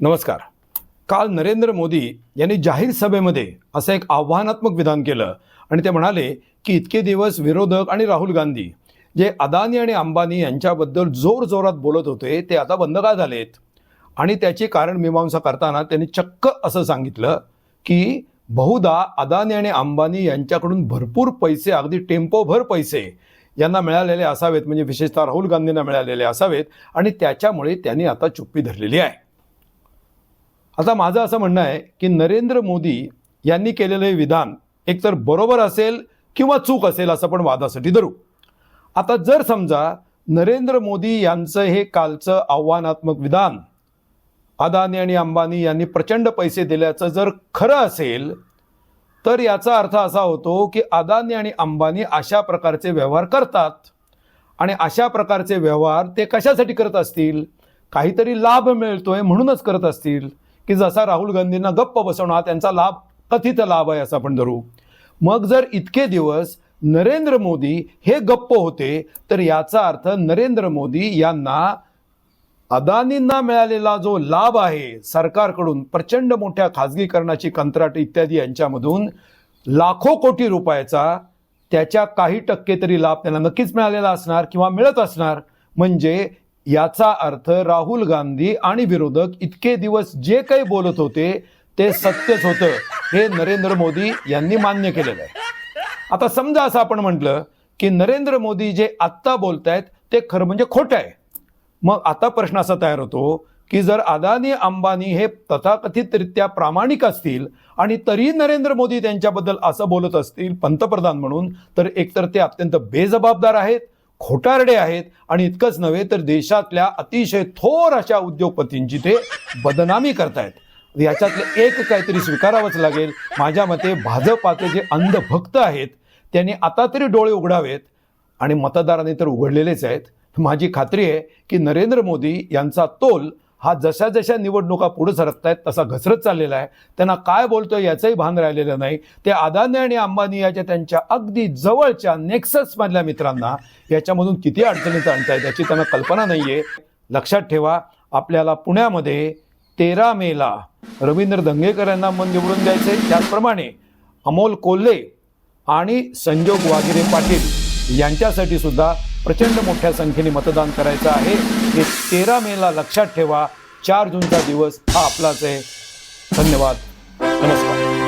नमस्कार. काल नरेंद्र मोदी यांनी जाहीर सभेमध्ये असं एक आव्हानात्मक विधान केलं आणि ते म्हणाले की इतके दिवस विरोधक आणि राहुल गांधी जे अदानी आणि अंबानी यांच्याबद्दल जोर जोरात बोलत होते ते आता बंद का झालेत? आणि त्याची कारण मीमांसा करताना त्यांनी चक्क असं सांगितलं की बहुधा अदानी आणि अंबानी यांच्याकडून भरपूर पैसे अगदी टेम्पोभर पैसे यांना मिळालेले असावेत म्हणजे विशेषतः राहुल गांधींना मिळालेले असावेत आणि त्याच्यामुळे त्यांनी आता चुप्पी धरलेली आहे. आता माझं असं म्हणणं आहे की नरेंद्र मोदी यांनी केलेलं हे विधान एकतर बरोबर असेल किंवा चूक असेल असं पण वादासाठी धरू. आता जर समजा नरेंद्र मोदी यांचं हे कालचं आव्हानात्मक विधान अदानी आणि अंबानी यांनी प्रचंड पैसे दिल्याचं जर खरं असेल तर याचा अर्थ असा होतो की अदानी आणि अंबानी अशा प्रकारचे व्यवहार करतात आणि अशा प्रकारचे व्यवहार ते कशासाठी करत असतील? काहीतरी लाभ मिळतोय म्हणूनच करत असतील. की जसा राहुल गांधींना गप्प बसवणं हा त्यांचा लाभ कथित लाभ आहे असं आपण धरू. मग जर इतके दिवस नरेंद्र मोदी हे गप्प होते तर याचा अर्थ नरेंद्र मोदी यांना अदानींना मिळालेला जो लाभ आहे सरकारकडून प्रचंड मोठ्या खाजगीकरणाची कंत्राट इत्यादी यांच्यामधून लाखो कोटी रुपयाचा त्याच्या काही टक्के तरी लाभ त्यांना नक्कीच मिळालेला असणार किंवा मिळत असणार. म्हणजे याचा अर्थ राहुल गांधी आणि विरोधक इतके दिवस जे काही बोलत होते ते सत्यच होतं हे नरेंद्र मोदी यांनी मान्य केलेलं आहे. आता समजा असं आपण म्हटलं की नरेंद्र मोदी जे आत्ता बोलत आहेत ते खरं म्हणजे खोटं आहे. मग आता प्रश्न असा तयार होतो की जर अदानी अंबानी हे तथाकथितरित्या प्रामाणिक असतील आणि तरी नरेंद्र मोदी त्यांच्याबद्दल असं बोलत असतील पंतप्रधान म्हणून तर एकतर ते अत्यंत बेजबाबदार आहेत खोटारडे आहेत आणि इतकंच नव्हे तर देशातल्या अतिशय थोर अशा उद्योगपतींची ते बदनामी करतायत. याच्यातलं एक काहीतरी स्वीकारावंच लागेल. माझ्या मते भाजपाचे जे अंधभक्त आहेत त्यांनी आता तरी डोळे उघडावेत आणि मतदारांनी तर उघडलेलेच आहेत. माझी खात्री आहे की नरेंद्र मोदी यांचा तोल हा जशा जशा निवडणुका पुढे सरकत आहेत तसा घसरत चाललेला आहे. त्यांना काय बोलतोय याचंही भान राहिलेलं नाही. ते अदानी आणि अंबानी याच्या त्यांच्या अगदी जवळच्या नेक्ससमधल्या मित्रांना याच्यामधून किती अडचणीत आणतायत याची त्यांना कल्पना नाही आहे लक्षात ठेवा आपल्याला पुण्यामध्ये तेरा मेला रवींद्र दंगेकर यांना मन निवडून द्यायचे त्याचप्रमाणे अमोल कोल्हे आणि संजोग वागिरे पाटील यांच्यासाठी सुद्धा प्रचंड मोठ्या संख्येने मतदान करायचं आहे. हे तेरा मेला लक्षात ठेवा. चार जूनचा दिवस हा आपलाच आहे. धन्यवाद. नमस्कार.